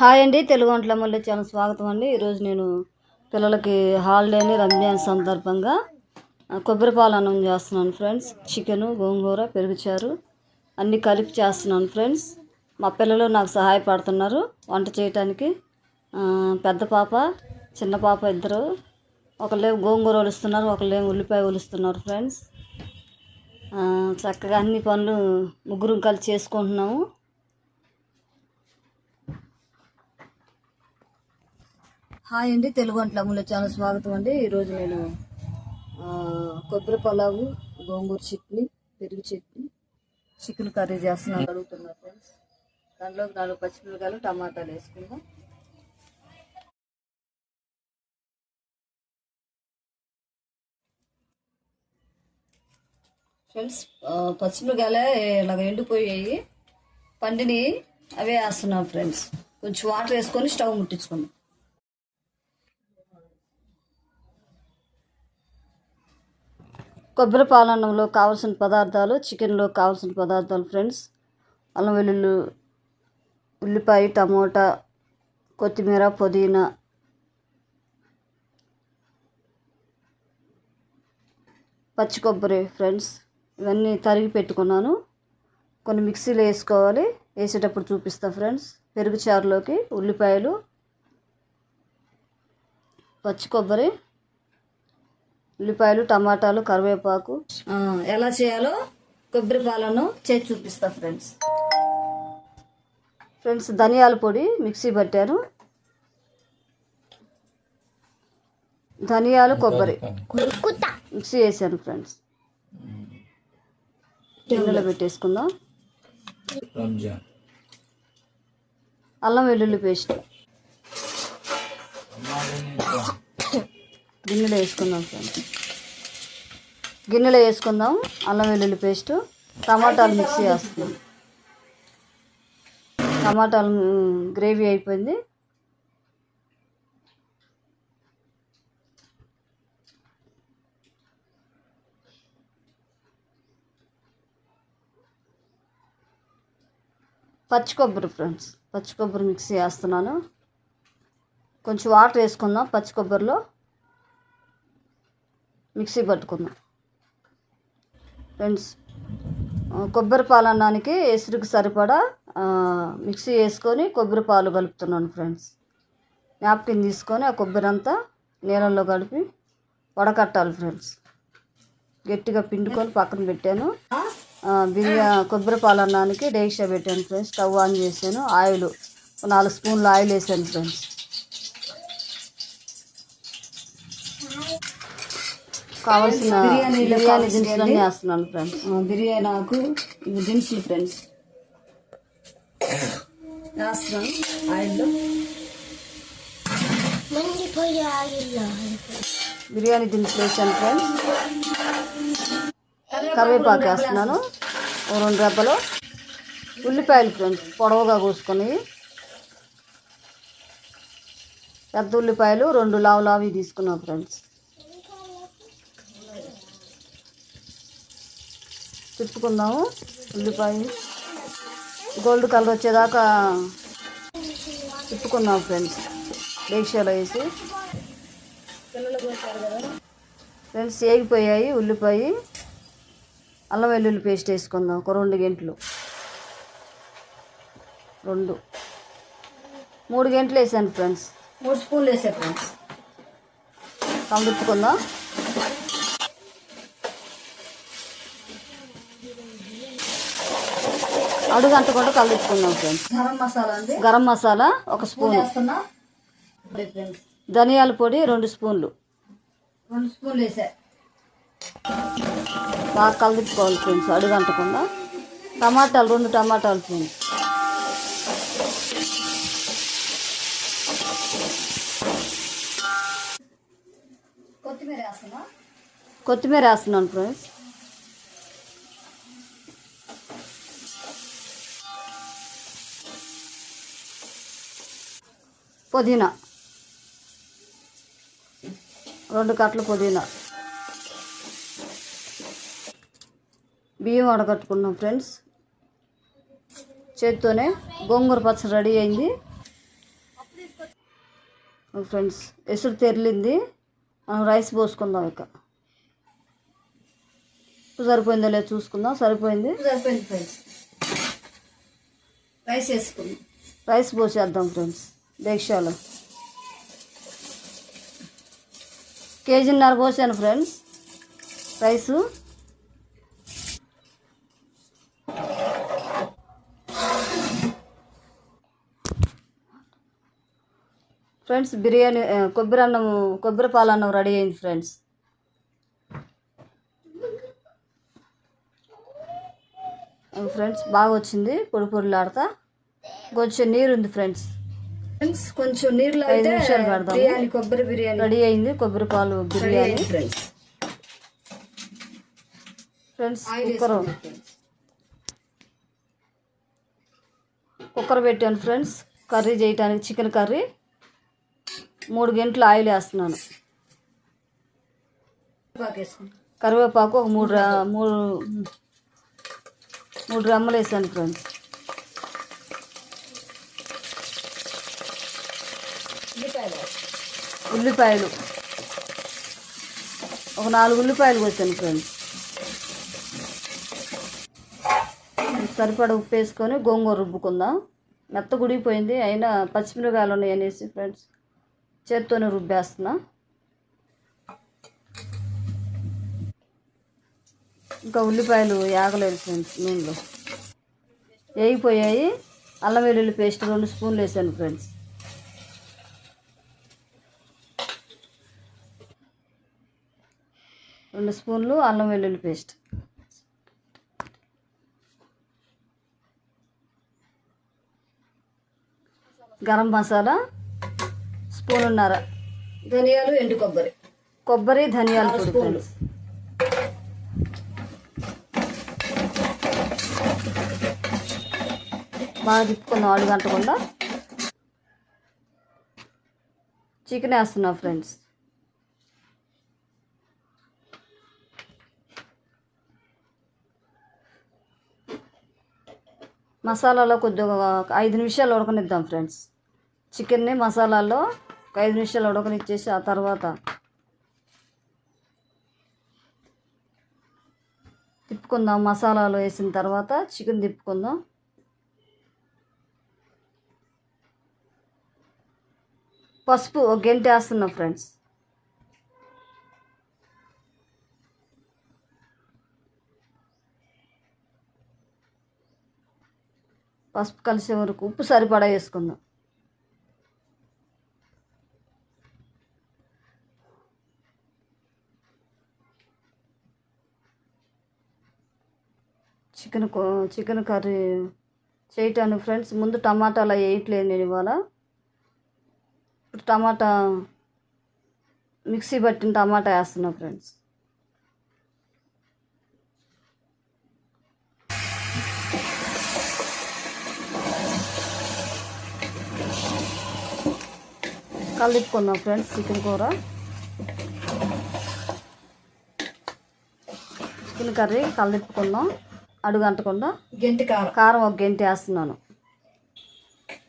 Hi అండి తెలుగు వంటల మళ్ళీ చాలా స్వాగతం అండి. ఈరోజు నేను పిల్లలకి హాలిడేని రంజాన్ సందర్భంగా. కొబ్బరి పాలు చేస్తున్నాను ఫ్రెండ్స్. చికెను గోంగూర పెరుగుచారు అన్నీ కలిపి చేస్తున్నాను ఫ్రెండ్స్. మా పిల్లలు నాకు సహాయపడుతున్నారు వంట చేయటానికి. పెద్ద పాప చిన్న పాప ఇద్దరు. ఒకళ్ళేమో గోంగూర ఒలుస్తున్నారు ఒకళ్ళేమో ఉల్లిపాయ ఒలుస్తున్నారు ఫ్రెండ్స్. చక్కగా అన్ని పనులు ముగ్గురు కలిసి చేసుకుంటున్నాము. హాయ్ అండి తెలుగు వంటల అమ్ములో చాలా స్వాగతం అండి. ఈరోజు నేను కొబ్బరి పలావు గోంగూర చట్నీ పెరుగు చట్నీ చికెన్ కర్రీ చేస్తున్నాను అడుగుతున్నా ఫ్రెండ్స్ దాంట్లో నాలుగు పచ్చిమిరకాయలు టమాటాలు వేసుకుందాం. ఫ్రెండ్స్ ఆ, పచ్చిమిరకాయలే ఇలాగ ఎండిపోయాయి. పండిని అవే వేస్తున్నాం ఫ్రెండ్స్ కొంచెం వాటర్ వేసుకొని స్టవ్ ముట్టించుకుందాం. కొబ్బరి పాలన్నంలో కావాల్సిన పదార్థాలు చికెన్లో కావాల్సిన పదార్థాలు ఫ్రెండ్స్ అల్లం వెల్లుల్లి ఉల్లిపాయ టమోటా కొత్తిమీర పుదీనా పచ్చి కొబ్బరి ఫ్రెండ్స్ ఇవన్నీ తరిగి పెట్టుకున్నాను. కొన్ని మిక్సీలో వేసుకోవాలి. వేసేటప్పుడు చూపిస్తా ఫ్రెండ్స్. పెరుగు చారులోకి ఉల్లిపాయలు పచ్చి కొబ్బరి ఉల్లిపాయలు టమాటాలు కరివేపాకు. ఆ, ఎలా చేయాలో కొబ్బరి పాలను చేసి చూపిస్తా ఫ్రెండ్స్ ఫ్రెండ్స్ ధనియాల పొడి మిక్సీ పట్టాను. ధనియాలు కొబ్బరి. మిక్సీ వేసాను ఫ్రెండ్స్ గిన్నెలో పెట్టేసుకుందాం. అల్లం వెల్లుల్లి పేస్ట్. గిన్నెలో వేసుకుందాం ఫ్రెండ్స్. గిన్నెలో వేసుకుందాం. అల్లం వెల్లుల్లి పేస్ట్ టమాటాలు మిక్సీ వేస్తున్నాం టమాటాలు గ్రేవీ అయిపోయింది. పచ్చి కొబ్బరి ఫ్రెండ్స్. పచ్చి కొబ్బరి మిక్సీ వేస్తున్నాను కొంచెం వాటర్ వేసుకుందాం పచ్చి కొబ్బరిలో. మిక్సీ పట్టుకుందాం ఫ్రెండ్స్ కొబ్బరి పాలు అన్నానికి ఎసురుకి సరిపడా మిక్సీ వేసుకొని కొబ్బరి పాలు కలుపుతున్నాను ఫ్రెండ్స్. నాప్కిన్ తీసుకొని ఆ కొబ్బరి అంతా నీళ్ళల్లో కలిపి వడకట్టాలి ఫ్రెండ్స్. గట్టిగా పిండుకొని పక్కన పెట్టాను. బిర్యా కొబ్బరి పాలు అన్నానికి డేక్షా పెట్టాను ఫ్రెండ్స్. స్టవ్ ఆన్ చేశాను. ఆయిల్ నాలుగు స్పూన్లు ఆయిల్ వేసాను ఫ్రెండ్స్. కావాల్సిన బిర్యానీ దినుసులన్నీ వేస్తున్నాను ఫ్రెండ్స్ బిర్యానీ ఆకు ఇవి దినుసులు ఫ్రెండ్స్ వేస్తున్నాను ఆయిల్లో. బిర్యానీ దినుసులు వేసాను ఫ్రెండ్స్ కరివేపాకు వేస్తున్నాను. ఓ రెండు రెబ్బలు. ఉల్లిపాయలు ఫ్రెండ్స్ పొడవుగా కోసుకొని. పెద్ద ఉల్లిపాయలు రెండు లావు లావి తీసుకున్నాం ఫ్రెండ్స్ తిప్పుకుందాము ఉల్లిపాయ. గోల్డ్ కలర్ వచ్చేదాకా తిప్పుకుందాం ఫ్రెండ్స్. డేక్షాలో వేసి. ఫ్రెండ్స్ ఏగిపోయాయి ఉల్లిపాయ. అల్లం వెల్లుల్లి పేస్ట్ వేసుకుందాం. ఒక రెండు గంటలు. రెండు. మూడు గంటలు వేసాను ఫ్రెండ్స్. మూడు స్పూన్లు వేసా ఫ్రెండ్స్. కలుపుకుందాం. అడుగు అంటకుండా కలుపుకుందాం ఫ్రెండ్స్. గరం మసాలా అండి. గరం మసాలా ఒక స్పూన్. ధనియాల పొడి రెండు స్పూన్లు. రెండు స్పూన్లు వేసా. బాగా కలుపుకోవాలి ఫ్రెండ్స్ అడుగు అంటకుండా. టమాటాలు రెండు టమాటాలు ఫ్రెండ్స్. కొత్తిమీర వేస్తున్నాను ఫ్రెండ్స్. పుదీనా. రెండు కట్టలు పుదీనా. బియ్యం వడగట్టుకున్నాం ఫ్రెండ్స్. చేత్తోనే గోంగూర పచ్చడి రెడీ అయింది. ఫ్రెండ్స్ ఎసురు తెరిలింది. మనం రైస్ పోసుకుందాం ఇక. సరిపోయిందో లేదో చూసుకుందాం. సరిపోయింది? సరిపోయింది ఫ్రెండ్స్. రైస్ వేసుకుందాం. రైస్ పోసేద్దాం ఫ్రెండ్స్. దీక్షలో కేజీన్నర పోసాను ఫ్రెండ్స్. రైసు ఫ్రెండ్స్ బిర్యానీ కొబ్బరి అన్నం కొబ్బరి పాలన్నం రెడీ అయింది ఫ్రెండ్స్. ఫ్రెండ్స్ బాగా వచ్చింది పొడి పొడిలాడతా. కొంచెం నీరు ఉంది ఫ్రెండ్స్. ఫ్రెండ్స్ కొంచెం నీళ్ళు అయితే. బిర్యానీ కొబ్బరి బిర్యానీ. రెడీ అయింది కొబ్బరి పాలు biryani. Friends friends cooker. Cooker పెట్టాను ఫ్రెండ్స్ కర్రీ చేయటానికి చికెన్ కర్రీ. మూడు గంటలు ఆయిల్ వేస్తున్నాను. కరివేపాకు ఒక మూడు మూడు మూడు రెమ్మలు వేసాను ఫ్రెండ్స్ ఉల్లిపాయలు వేస్తాం. ఉల్లిపాయలు. ఒక నాలుగు ఉల్లిపాయలు కోసాను ఫ్రెండ్స్. సరిపడ ఉప్పు వేసుకొని గోంగూర రుబ్బుకుందాం. మెత్త గుడిపోయింది అయినా పచ్చిమిరకాయలు ఉన్నాయి అనేసి ఫ్రెండ్స్ చేత్తోనే రుబ్బేస్తున్నా. ఇంకా ఉల్లిపాయలు యాగలేదు ఫ్రెండ్స్ నూనెలో. వేగిపోయాయి. అల్లం వెల్లుల్లి పేస్ట్ రెండు స్పూన్లు వేసాను ఫ్రెండ్స్. రెండు స్పూన్లు అల్లం వెల్లుల్లి పేస్ట్. గరం మసాలా స్పూనున్నర. ధనియాలు ఎండు కొబ్బరి. కొబ్బరి ధనియాల స్పూన్లు. బాగా తిప్పుకుందాం అడుగు అంటకుండా చికెన్ వేస్తున్నా ఫ్రెండ్స్ మసాలాలో కొద్దిగా ఐదు నిమిషాలు ఉడకనిద్దాం ఫ్రెండ్స్. చికెన్ని మసాలాలో ఒక ఐదు నిమిషాలు ఉడకనిచ్చేసి ఆ తర్వాత తిప్పుకుందాం. మసాలాలు వేసిన తర్వాత చికెన్ తిప్పుకుందాం. పసుపు ఒక గంట వేస్తున్నాం ఫ్రెండ్స్. పసుపు కలిసే వరకు ఉప్పు సరిపడా వేసుకుందాం. చికెన్ కో- చికెన్ కర్రీ చేయటానికి ఫ్రెండ్స్. ముందు టమాటాలు అలా వేయట్లేదు నేను ఇవాళ. ఇప్పుడు టమాటా మిక్సీ పట్టిన టమాటా వేస్తున్నా ఫ్రెండ్స్. కలిపుకుందాం ఫ్రెండ్స్ చికెన్ కూర. చికెన్ కర్రీ కలిపుకుందాం అడుగు అంటకుండా. గెంటి కారం. కారం ఒక గంట వేస్తున్నాను.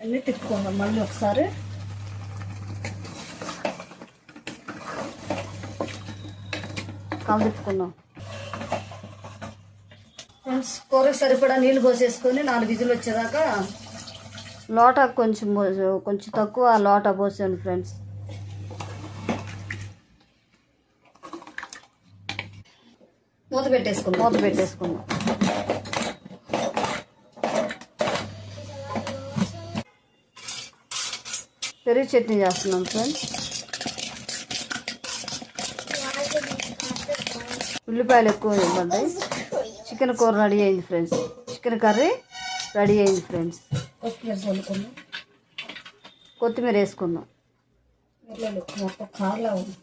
అన్నీ తిప్పుకుందాం మళ్ళీ ఒకసారి. కలిపుకుందాం ఫ్రెండ్స్ కూరకు సరిపడా నీళ్ళు పోసేసుకొని నాలుగు విజులు వచ్చేదాకా లోటా కొంచెం కొంచెం తక్కువ లోటా పోసాను ఫ్రెండ్స్. మూత పెట్టేసుకుందాం. మూత పెట్టేసుకుందాం. పెరుగు చట్నీ చేస్తున్నాం ఫ్రెండ్స్. ఉల్లిపాయలు ఎక్కువ ఇవ్వండి. చికెన్ కూర రెడీ అయింది ఫ్రెండ్స్. చికెన్ కర్రీ రెడీ అయింది ఫ్రెండ్స్. కొత్తిమీర చల్లుకుందాం. కొత్తిమీర వేసుకుందాం. మొత్తం కార్లా ఉంది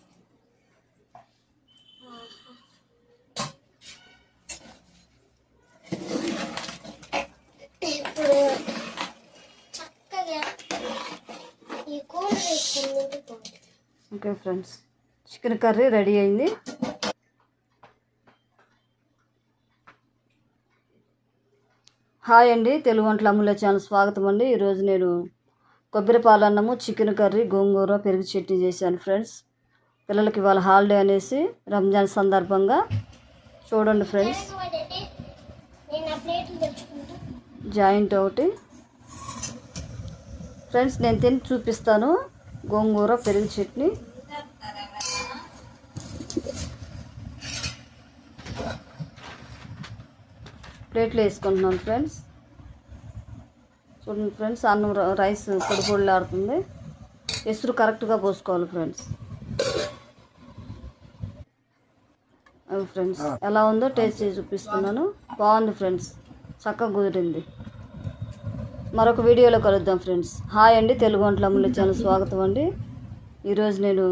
ఇప్పుడు చక్కగా ఈ కూర వేసుకుని okay friends chicken curry ready అయింది. హాయ్ అండి తెలుగు వంటల అమ్ముల ఛానల్ స్వాగతం అండి. ఈరోజు నేను కొబ్బరి పాలన్నము చికెన్ కర్రీ గోంగూర పెరుగు చట్నీ చేశాను ఫ్రెండ్స్. పిల్లలకి ఇవాళ హాలిడే అనేసి రంజాన్ సందర్భంగా చూడండి ఫ్రెండ్స్. జాయింట్ ఒకటి. ఫ్రెండ్స్ నేను తిని చూపిస్తాను. గోంగూర పెరుగు చట్నీ. ప్లేట్లో వేసుకుంటున్నాను ఫ్రెండ్స్. చూడండి ఫ్రెండ్స్ అన్నం రైస్ పొడి పొడిలాడుతుంది ఎసురు కరెక్ట్గా పోసుకోవాలి ఫ్రెండ్స్. ఫ్రెండ్స్ ఎలా ఉందో టేస్ట్ చేసి చూపిస్తున్నాను. బాగుంది ఫ్రెండ్స్ చక్కగా కుదిరింది. మరొక వీడియోలో కలుద్దాం ఫ్రెండ్స్. హాయ్ అండి తెలుగు వంటల అమ్ముల ఛానల్ స్వాగతం అండి. ఈరోజు నేను